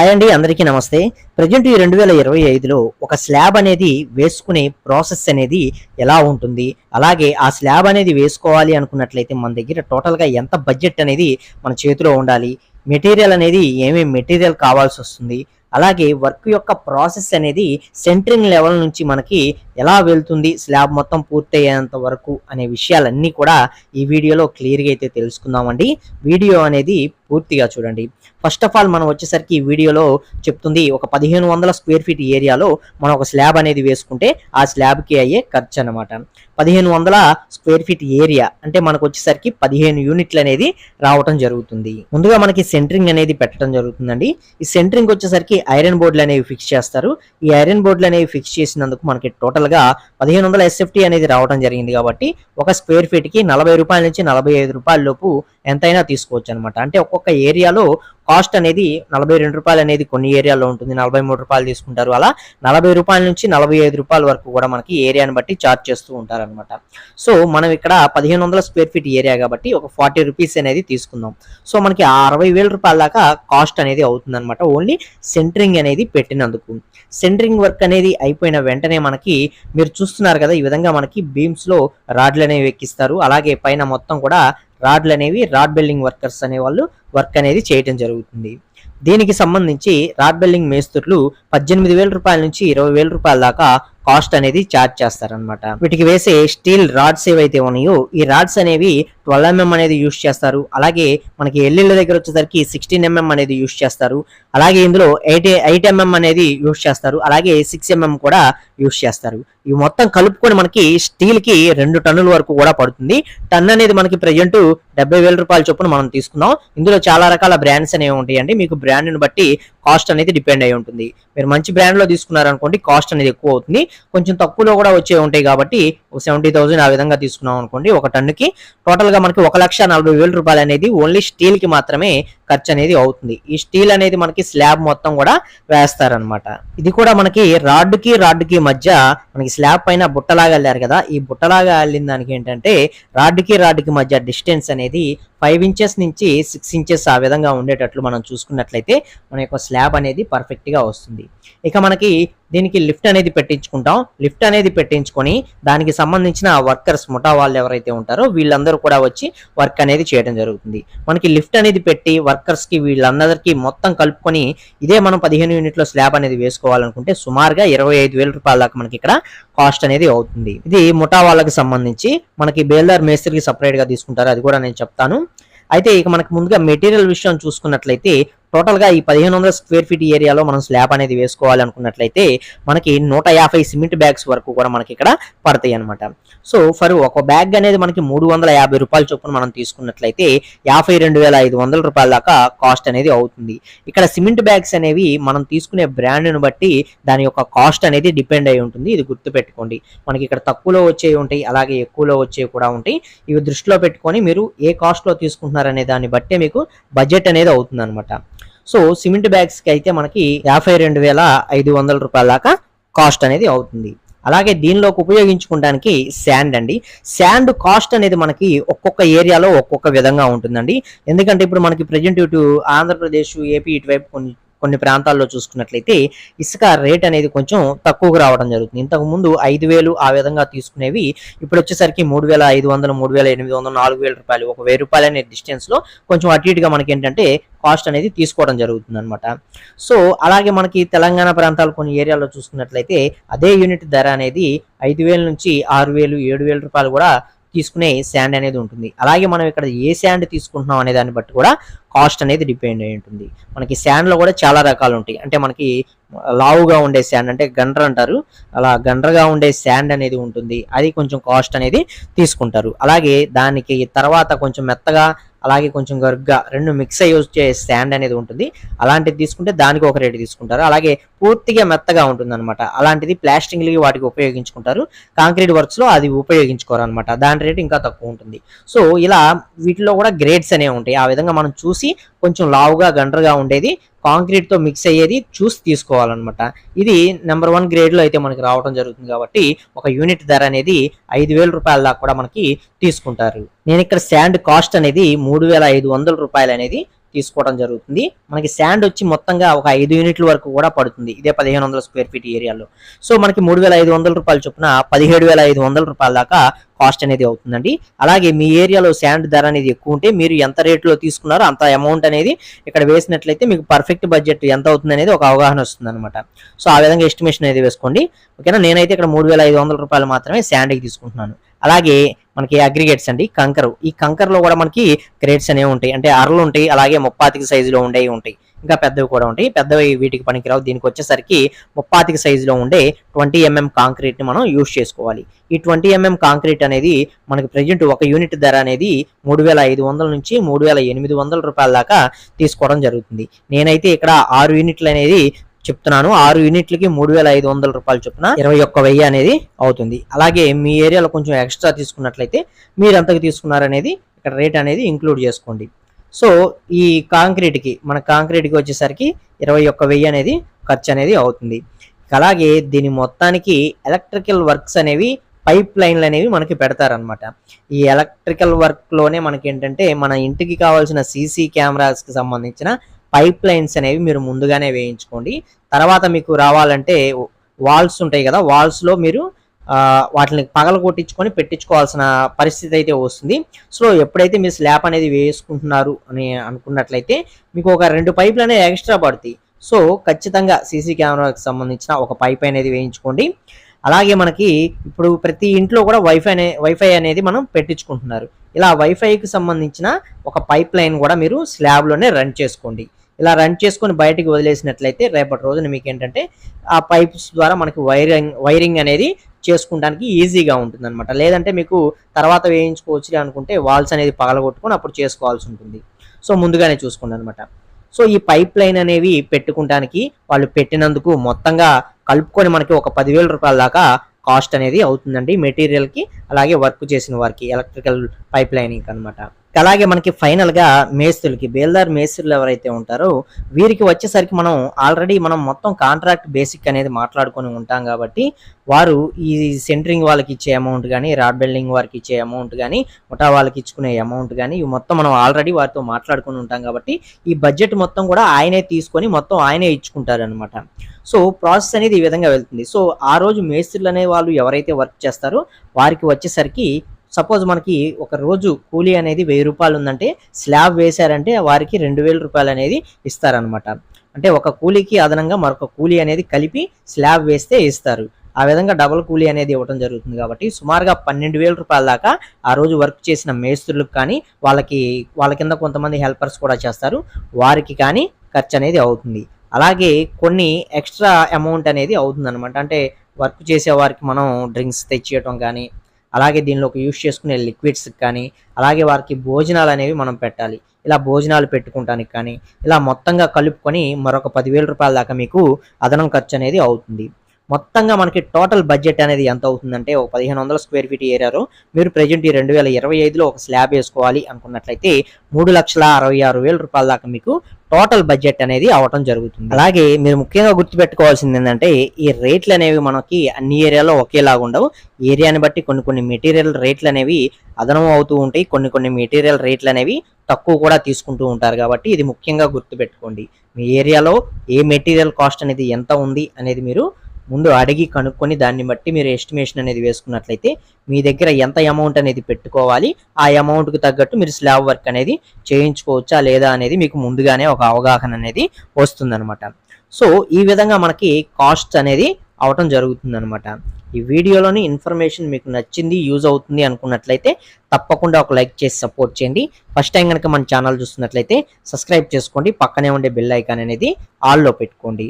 Hi అండి అందరికీ నమస్తే. ప్రజెంట్ ఈ రెండు వేల ఇరవై ఐదులో ఒక స్లాబ్ అనేది వేసుకునే ప్రాసెస్ అనేది ఎలా ఉంటుంది? అలాగే ఆ స్లాబ్ అనేది వేసుకోవాలి అనుకున్నట్లయితే మన దగ్గర టోటల్గా ఎంత బడ్జెట్ అనేది మన చేతిలో ఉండాలి? మెటీరియల్ అనేది ఏమేమి మెటీరియల్ కావాల్సి వస్తుంది? అలాగే వర్క్ యొక్క ప్రాసెస్ అనేది సెంటరింగ్ లెవెల్ నుంచి మనకి ఎలా వెళ్తుంది? స్లాబ్ మొత్తం పూర్తయ్యేంత వరకు అనే విషయాలన్నీ కూడా ఈ వీడియోలో క్లియర్గా అయితే తెలుసుకుందామండి. వీడియో అనేది పూర్తిగా చూడండి. ఫస్ట్ ఆఫ్ ఆల్ మనం వచ్చేసరికి ఈ వీడియోలో చెప్తుంది ఒక పదిహేను వందల స్క్వేర్ ఫీట్ ఏరియాలో మనం ఒక స్లాబ్ అనేది వేసుకుంటే ఆ స్లాబ్కి అయ్యే ఖర్చు అనమాట పదిహేను వందల స్క్వేర్ ఫీట్ ఏరియా అంటే మనకు వచ్చేసరికి పదిహేను యూనిట్లు అనేది రావటం జరుగుతుంది. ముందుగా మనకి సెంటరింగ్ అనేది పెట్టడం జరుగుతుందండి. ఈ సెంటరింగ్ వచ్చేసరికి ఐరన్ బోర్డులు అనేవి ఫిక్స్ చేస్తారు. ఈ ఐరన్ బోర్డులు అనేవి ఫిక్స్ చేసినందుకు మనకి టోటల్గా పదిహేను వందల ఎస్ఎఫ్టీ అనేది రావడం జరిగింది కాబట్టి ఒక స్క్వేర్ ఫీట్కి నలభై రూపాయల నుంచి నలభై ఐదు రూపాయల లోపు ఎంతైనా తీసుకోవచ్చు అనమాట అంటే ఒక్కొక్క ఏరియాలో కాస్ట్ అనేది నలభై రెండు రూపాయలు అనేది కొన్ని ఏరియాలో ఉంటుంది. నలభై మూడు రూపాయలు తీసుకుంటారు. అలా నలభై రూపాయల నుంచి నలభై ఐదు రూపాయల వరకు కూడా మనకి ఏరియాని బట్టి చార్జ్ చేస్తూ ఉంటారు అనమాట సో మనం ఇక్కడ పదిహేను వందల స్క్వేర్ ఫీట్ ఏరియా కాబట్టి ఒక ఫార్టీ రూపీస్ అనేది తీసుకుందాం. సో మనకి ఆ అరవై వేల రూపాయల దాకా కాస్ట్ అనేది అవుతుంది అనమాట ఓన్లీ సెంటరింగ్ అనేది పెట్టినందుకు. సెంటరింగ్ వర్క్ అనేది అయిపోయిన వెంటనే మనకి మీరు చూస్తున్నారు కదా ఈ విధంగా మనకి బీమ్స్లో రాడ్లు అనేవి ఎక్కిస్తారు. అలాగే పైన మొత్తం కూడా రాడ్లు అనేవి రాడ్ బిల్డింగ్ వర్కర్స్ అనే వాళ్ళు వర్క్ అనేది చేయటం జరుగుతుంది. దీనికి సంబంధించి రాడ్ బిల్డింగ్ మేస్త్రులు పద్దెనిమిది వేల రూపాయల నుంచి ఇరవై వేల రూపాయల దాకా కాస్ట్ అనేది ఛార్జ్ చేస్తారనమాట వీటికి వేసే స్టీల్ రాడ్స్ ఏవైతే ఉన్నాయో ఈ రాడ్స్ అనేవి ట్వెల్వ్ ఎంఎం అనేది యూస్ చేస్తారు. అలాగే మనకి ఎల్లిళ్ళ దగ్గర వచ్చేసరికి సిక్స్టీన్ ఎంఎం అనేది యూస్ చేస్తారు. అలాగే ఇందులో ఎయిట్ ఎయిట్ ఎంఎం అనేది యూస్ చేస్తారు. అలాగే సిక్స్ ఎంఎం కూడా యూస్ చేస్తారు. ఇవి మొత్తం కలుపుకొని మనకి స్టీల్కి రెండు టన్నుల వరకు కూడా పడుతుంది. టన్ అనేది మనకి ప్రజెంట్ డెబ్బై వేల రూపాయల చొప్పున మనం తీసుకున్నాం. ఇందులో చాలా రకాల బ్రాండ్స్ అనేవి ఉంటాయండి. మీకు బ్రాండ్ని బట్టి కాస్ట్ అనేది డిపెండ్ అయి ఉంటుంది. మీరు మంచి బ్రాండ్లో తీసుకున్నారనుకోండి కాస్ట్ అనేది ఎక్కువ అవుతుంది. కొంచెం తక్కువలో కూడా వచ్చే ఉంటాయి కాబట్టి సెవెంటీ థౌసండ్ ఆ విధంగా తీసుకున్నాం అనుకోండి ఒక టన్నుకి టోటల్గా మనకి ఒక లక్ష నలభై వేల రూపాయలు అనేది ఓన్లీ స్టీల్కి మాత్రమే ఖర్చు అనేది అవుతుంది. ఈ స్టీల్ అనేది మనకి స్లాబ్ మొత్తం కూడా వేస్తారనమాట ఇది కూడా మనకి రాడ్కి రాడ్కి మధ్య మనకి స్లాబ్ పైన బుట్టలాగా వెళ్ళారు కదా ఈ బుట్టలాగా వెళ్ళిన దానికి ఏంటంటే రాడ్కి రాడ్కి మధ్య డిస్టెన్స్ అనేది ఫైవ్ ఇంచెస్ నుంచి సిక్స్ ఇంచెస్ ఆ విధంగా ఉండేటట్లు మనం చూసుకున్నట్లయితే మన యొక్క స్లాబ్ అనేది పర్ఫెక్ట్గా వస్తుంది. ఇక మనకి దీనికి లిఫ్ట్ అనేది పెట్టించుకుంటాం. లిఫ్ట్ అనేది పెట్టించుకొని దానికి సంబంధించిన వర్కర్స్ ముఠా వాళ్ళు ఎవరైతే ఉంటారో వీళ్ళందరూ కూడా వచ్చి వర్క్ అనేది చేయడం జరుగుతుంది. మనకి లిఫ్ట్ అనేది పెట్టి వర్కర్స్కి వీళ్ళందరికీ మొత్తం కలుపుకొని ఇదే మనం పదిహేను యూనిట్లో స్లాబ్ అనేది వేసుకోవాలనుకుంటే సుమారుగా ఇరవై ఐదు వేల రూపాయల దాకా మనకి ఇక్కడ కాస్ట్ అనేది అవుతుంది. ఇది ముఠా వాళ్ళకి సంబంధించి మనకి బేల్దార్ మేస్త్రికి సపరేట్గా తీసుకుంటారు. అది కూడా నేను చెప్తాను. అయితే ఇక మనకి ముందుగా మెటీరియల్ విషయం చూసుకున్నట్లయితే టోటల్గా ఈ పదిహేను వందల స్క్వేర్ ఫీట్ ఏరియాలో మనం స్లాబ్ అనేది వేసుకోవాలి అనుకున్నట్లయితే మనకి నూట యాభై సిమెంట్ బ్యాగ్స్ వరకు కూడా మనకి ఇక్కడ పడతాయి అనమాట సో ఫర్ ఒక బ్యాగ్ అనేది మనకి మూడు వందల యాభై రూపాయల చొప్పున మనం తీసుకున్నట్లయితే యాభై రెండు వేల ఐదు వందల రూపాయల దాకా కాస్ట్ అనేది అవుతుంది. ఇక్కడ సిమెంట్ బ్యాగ్స్ అనేవి మనం తీసుకునే బ్రాండ్ను బట్టి దాని యొక్క కాస్ట్ అనేది డిపెండ్ అయి ఉంటుంది. ఇది గుర్తుపెట్టుకోండి. మనకి ఇక్కడ తక్కువలో వచ్చేవి ఉంటాయి అలాగే ఎక్కువలో వచ్చేవి కూడా ఉంటాయి. ఇవి దృష్టిలో పెట్టుకొని మీరు ఏ కాస్ట్లో తీసుకుంటున్నారనే దాన్ని బట్టే మీకు బడ్జెట్ అనేది అవుతుంది అనమాట సో సిమెంట్ బ్యాగ్స్కి అయితే మనకి యాభై రెండు వేల ఐదు వందల రూపాయల దాకా కాస్ట్ అనేది అవుతుంది. అలాగే దీనిలోకి ఉపయోగించుకోవడానికి శాండ్ అండి. శాండ్ కాస్ట్ అనేది మనకి ఒక్కొక్క ఏరియాలో ఒక్కొక్క విధంగా ఉంటుందండి. ఎందుకంటే ఇప్పుడు మనకి ప్రజెంట్ ఇటు ఆంధ్రప్రదేశ్ ఏపీ ఇటువైపు కొన్ని కొన్ని ప్రాంతాల్లో చూసుకున్నట్లయితే ఇసుక రేట్ అనేది కొంచెం తక్కువగా రావడం జరుగుతుంది. ఇంతకు ముందు ఐదు వేలు ఆ విధంగా తీసుకునేవి ఇప్పుడు వచ్చేసరికి మూడు వేల ఐదు వందలు మూడు వేల ఎనిమిది వందలు నాలుగు వేల రూపాయలు ఒక వెయ్యి రూపాయలు అనే డిస్టెన్స్లో కొంచెం అటు ఇటుగా మనకి ఏంటంటే కాస్ట్ అనేది తీసుకోవడం జరుగుతుంది అనమాట సో అలాగే మనకి తెలంగాణ ప్రాంతాలు కొన్ని ఏరియాలో చూసుకున్నట్లయితే అదే యూనిట్ ధర అనేది ఐదు వేల నుంచి ఆరు వేలు ఏడు వేల రూపాయలు కూడా తీసుకునే శాండ్ అనేది ఉంటుంది. అలాగే మనం ఇక్కడ ఏ శాండ్ తీసుకుంటున్నాం అనే దాన్ని బట్టి కూడా కాస్ట్ అనేది డిపెండ్ అయి ఉంటుంది. మనకి శాండ్లో కూడా చాలా రకాలు ఉంటాయి. అంటే మనకి లావుగా ఉండే శాండ్ అంటే గండ్ర అంటారు. అలా గండ్రగా ఉండే శాండ్ అనేది ఉంటుంది. అది కొంచెం కాస్ట్ అనేది తీసుకుంటారు. అలాగే దానికి తర్వాత కొంచెం మెత్తగా అలాగే కొంచెం గరుగ్గా రెండు మిక్స్ అయ్యి వచ్చే స్టాండ్ అనేది ఉంటుంది. అలాంటిది తీసుకుంటే దానికి ఒక రేటు తీసుకుంటారు. అలాగే పూర్తిగా మెత్తగా ఉంటుంది అనమాట అలాంటిది ప్లాస్టింగ్లకి వాటికి ఉపయోగించుకుంటారు. కాంక్రీట్ వర్క్స్లో అది ఉపయోగించుకోరు అనమాట దాని రేటు ఇంకా తక్కువ ఉంటుంది. సో ఇలా వీటిలో కూడా గ్రేడ్స్ అనేవి ఉంటాయి. ఆ విధంగా మనం చూసి కొంచెం లావుగా గండ్రగా ఉండేది కాంక్రీట్తో మిక్స్ అయ్యేది చూసి తీసుకోవాలన్నమాట. ఇది నెంబర్ వన్ గ్రేడ్లో అయితే మనకి రావడం జరుగుతుంది కాబట్టి ఒక యూనిట్ ధర అనేది ఐదు వేల రూపాయల దాకా కూడా మనకి తీసుకుంటారు. నేను ఇక్కడ శాండ్ కాస్ట్ అనేది మూడు వేల ఐదు వందల రూపాయలు అనేది తీసుకోవడం జరుగుతుంది. మనకి శాండ్ వచ్చి మొత్తంగా ఒక ఐదు యూనిట్ల వరకు కూడా పడుతుంది. ఇదే పదిహేను వందల స్క్వేర్ ఫీట్ ఏరియాలో. సో మనకి మూడు వేల ఐదు వందల రూపాయల చొప్పున పదిహేడు వేల ఐదు వందల రూపాయల దాకా కాస్ట్ అనేది అవుతుందండి. అలాగే మీ ఏరియాలో శాండ్ ధర అనేది ఎక్కువ ఉంటే మీరు ఎంత రేట్లో తీసుకున్నారో అంత అమౌంట్ అనేది ఇక్కడ వేసినట్లయితే మీకు పర్ఫెక్ట్ బడ్జెట్ ఎంత అవుతుంది అనేది ఒక అవగాహన వస్తుంది అనమాట సో ఆ విధంగా ఎస్టిమేషన్ అనేది వేసుకోండి. ఓకేనా? నేనైతే ఇక్కడ మూడు వేల ఐదు వందల రూపాయలు మాత్రమే శాండ్కి తీసుకుంటున్నాను. అలాగే మనకి అగ్రిగేట్స్ అండి కంకరు. ఈ కంకర్లో కూడా మనకి గ్రేడ్స్ అనేవి ఉంటాయి. అంటే అరలు ఉంటాయి అలాగే ముప్పాతికి సైజులో ఉండేవి ఉంటాయి. ఇంకా పెద్దవి కూడా ఉంటాయి. పెద్దవి వీటికి పనికిరావు. దీనికి వచ్చేసరికి ముప్పాతికి సైజులో ఉండే ట్వంటీ ఎంఎం కాంక్రీట్ని మనం యూజ్ చేసుకోవాలి. ఈ ట్వంటీ ఎంఎం కాంక్రీట్ అనేది మనకి ప్రజెంట్ ఒక యూనిట్ ధర అనేది మూడు వేల ఐదు వందల నుంచి మూడు వేల ఎనిమిది వందల రూపాయల దాకా తీసుకోవడం జరుగుతుంది. నేనైతే ఇక్కడ ఆరు యూనిట్లు అనేది చెప్తున్నాను. ఆరు యూనిట్లకి మూడు వేల ఐదు వందల రూపాయలు చొప్పున ఇరవై ఒక్క వెయ్యి అనేది అవుతుంది. అలాగే మీ ఏరియాలో కొంచెం ఎక్స్ట్రా తీసుకున్నట్లయితే మీరు ఎంతకు తీసుకున్నారనేది ఇక్కడ రేట్ అనేది ఇంక్లూడ్ చేసుకోండి. సో ఈ కాంక్రీట్కి మన కాంక్రీట్కి వచ్చేసరికి ఇరవై ఒక్క వెయ్యి అనేది ఖర్చు అనేది అవుతుంది. అలాగే దీని మొత్తానికి ఎలక్ట్రికల్ వర్క్స్ అనేవి పైప్ లైన్లు అనేవి మనకి పెడతారనమాట ఈ ఎలక్ట్రికల్ వర్క్లోనే మనకి ఏంటంటే మన ఇంటికి కావాల్సిన సీసీ కెమెరాస్కి సంబంధించిన పైప్ లైన్స్ అనేవి మీరు ముందుగానే వేయించుకోండి. తర్వాత మీకు రావాలంటే వాల్స్ ఉంటాయి కదా వాల్స్లో మీరు వాటిని పగల కొట్టించుకొని పెట్టించుకోవాల్సిన పరిస్థితి అయితే వస్తుంది. సో ఎప్పుడైతే మీరు స్లాబ్ అనేది వేసుకుంటున్నారు అని అనుకున్నట్లయితే మీకు ఒక రెండు పైపులు అనేవి ఎక్స్ట్రా పడతాయి. సో ఖచ్చితంగా సీసీ కెమెరాకి సంబంధించిన ఒక పైప్ అనేది వేయించుకోండి. అలాగే మనకి ఇప్పుడు ప్రతి ఇంట్లో కూడా వైఫై అనే వైఫై అనేది మనం పెట్టించుకుంటున్నారు. ఇలా వైఫైకి సంబంధించిన ఒక పైప్ లైన్ కూడా మీరు స్లాబ్లోనే రన్ చేసుకోండి. ఇలా రన్ చేసుకొని బయటకు వదిలేసినట్లయితే రేపటి రోజున మీకు ఏంటంటే ఆ పైప్స్ ద్వారా మనకి వైరింగ్ వైరింగ్ అనేది చేసుకోవడానికి ఈజీగా ఉంటుంది అనమాట లేదంటే మీకు తర్వాత వేయించుకోవచ్చు అనుకుంటే వాల్స్ అనేది పగలగొట్టుకొని అప్పుడు చేసుకోవాల్సి ఉంటుంది. సో ముందుగానే చూసుకోండి అనమాట సో ఈ పైప్ లైన్ అనేవి పెట్టుకుంటానికి వాళ్ళు పెట్టినందుకు మొత్తంగా కలుపుకొని మనకి ఒక పదివేల రూపాయల దాకా కాస్ట్ అనేది అవుతుందండి. మెటీరియల్కి అలాగే వర్క్ చేసిన వారికి ఎలక్ట్రికల్ పైప్ లైనింగ్ అనమాట అలాగే మనకి ఫైనల్గా మేస్త్రులకి బేల్దార్ మేస్త్రులు ఎవరైతే ఉంటారో వీరికి వచ్చేసరికి మనం ఆల్రెడీ మనం మొత్తం కాంట్రాక్ట్ బేసిక్ అనేది మాట్లాడుకొని ఉంటాం కాబట్టి వారు ఈ సెంటరింగ్ వాళ్ళకి ఇచ్చే అమౌంట్ కానీ రాడ్ బిల్డింగ్ వారికి ఇచ్చే అమౌంట్ కానీ ముఠా వాళ్ళకి ఇచ్చుకునే అమౌంట్ కానీ ఇవి మొత్తం మనం ఆల్రెడీ వారితో మాట్లాడుకొని ఉంటాం కాబట్టి ఈ బడ్జెట్ మొత్తం కూడా ఆయనే తీసుకొని మొత్తం ఆయనే ఇచ్చుకుంటారనమాట సో ప్రాసెస్ అనేది ఈ విధంగా వెళ్తుంది. సో ఆ రోజు మేస్త్రులు అనే వాళ్ళు ఎవరైతే వర్క్ చేస్తారో వారికి వచ్చేసరికి సపోజ్ మనకి ఒక రోజు కూలీ అనేది వెయ్యి రూపాయలు ఉందంటే స్లాబ్ వేశారంటే వారికి రెండు వేల రూపాయలు అనేది ఇస్తారనమాట అంటే ఒక కూలీకి అదనంగా మరొక కూలీ అనేది కలిపి స్లాబ్ వేస్తే ఇస్తారు. ఆ విధంగా డబుల్ కూలీ అనేది ఇవ్వడం జరుగుతుంది కాబట్టి సుమారుగా పన్నెండు వేల రూపాయల దాకా ఆ రోజు వర్క్ చేసిన మేస్త్రులకు కానీ వాళ్ళకి వాళ్ళ కింద కొంతమంది హెల్పర్స్ కూడా చేస్తారు. వారికి కానీ ఖర్చు అనేది అవుతుంది. అలాగే కొన్ని ఎక్స్ట్రా అమౌంట్ అనేది అవుతుంది అనమాట అంటే వర్క్ చేసే వారికి మనం డ్రింక్స్ తెచ్చియటం కానీ అలాగే దీనిలోకి యూస్ చేసుకునే లిక్విడ్స్ కానీ అలాగే వారికి భోజనాలు అనేవి మనం పెట్టాలి. ఇలా భోజనాలు పెట్టుకుంటానికి కానీ ఇలా మొత్తంగా కలుపుకొని మరొక పదివేల రూపాయల దాకా మీకు అదనం ఖర్చు అనేది అవుతుంది. మొత్తంగా మనకి టోటల్ బడ్జెట్ అనేది ఎంత అవుతుందంటే ఒక పదిహేను వందల స్క్వేర్ ఫీట్ ఏరియాలో మీరు ప్రజెంట్ ఈ రెండు వేల ఇరవై ఐదులో ఒక స్లాబ్ వేసుకోవాలి అనుకున్నట్లయితే మూడు లక్షల అరవై ఆరు వేల రూపాయల దాకా మీకు టోటల్ బడ్జెట్ అనేది అవటం జరుగుతుంది. అలాగే మీరు ముఖ్యంగా గుర్తుపెట్టుకోవాల్సింది ఏంటంటే ఈ రేట్లు అనేవి మనకి అన్ని ఏరియాలో ఒకేలాగా ఉండవు. ఏరియాని బట్టి కొన్ని కొన్ని మెటీరియల్ రేట్లు అనేవి అదనం అవుతూ ఉంటాయి. కొన్ని కొన్ని మెటీరియల్ రేట్లు అనేవి తక్కువ కూడా తీసుకుంటూ ఉంటారు కాబట్టి ఇది ముఖ్యంగా గుర్తుపెట్టుకోండి. మీ ఏరియాలో ఏ మెటీరియల్ కాస్ట్ అనేది ఎంత ఉంది అనేది మీరు ముందు అడిగి కనుక్కొని దాన్ని బట్టి మీరు ఎస్టిమేషన్ అనేది వేసుకున్నట్లయితే మీ దగ్గర ఎంత అమౌంట్ అనేది పెట్టుకోవాలి ఆ అమౌంట్కి తగ్గట్టు మీరు స్లాబ్ వర్క్ అనేది చేయించుకోవచ్చా లేదా అనేది మీకు ముందుగానే ఒక అవగాహన అనేది వస్తుందన్నమాట. సో ఈ విధంగా మనకి కాస్ట్ అనేది అవటం జరుగుతుందనమాట ఈ వీడియోలోని ఇన్ఫర్మేషన్ మీకు నచ్చింది యూజ్ అవుతుంది అనుకున్నట్లయితే తప్పకుండా ఒక లైక్ చేసి సపోర్ట్ చేయండి. ఫస్ట్ టైం కనుక మన ఛానల్ చూస్తున్నట్లయితే సబ్స్క్రైబ్ చేసుకోండి. పక్కనే ఉండే బెల్ ఐకాన్ అనేది ఆల్లో పెట్టుకోండి.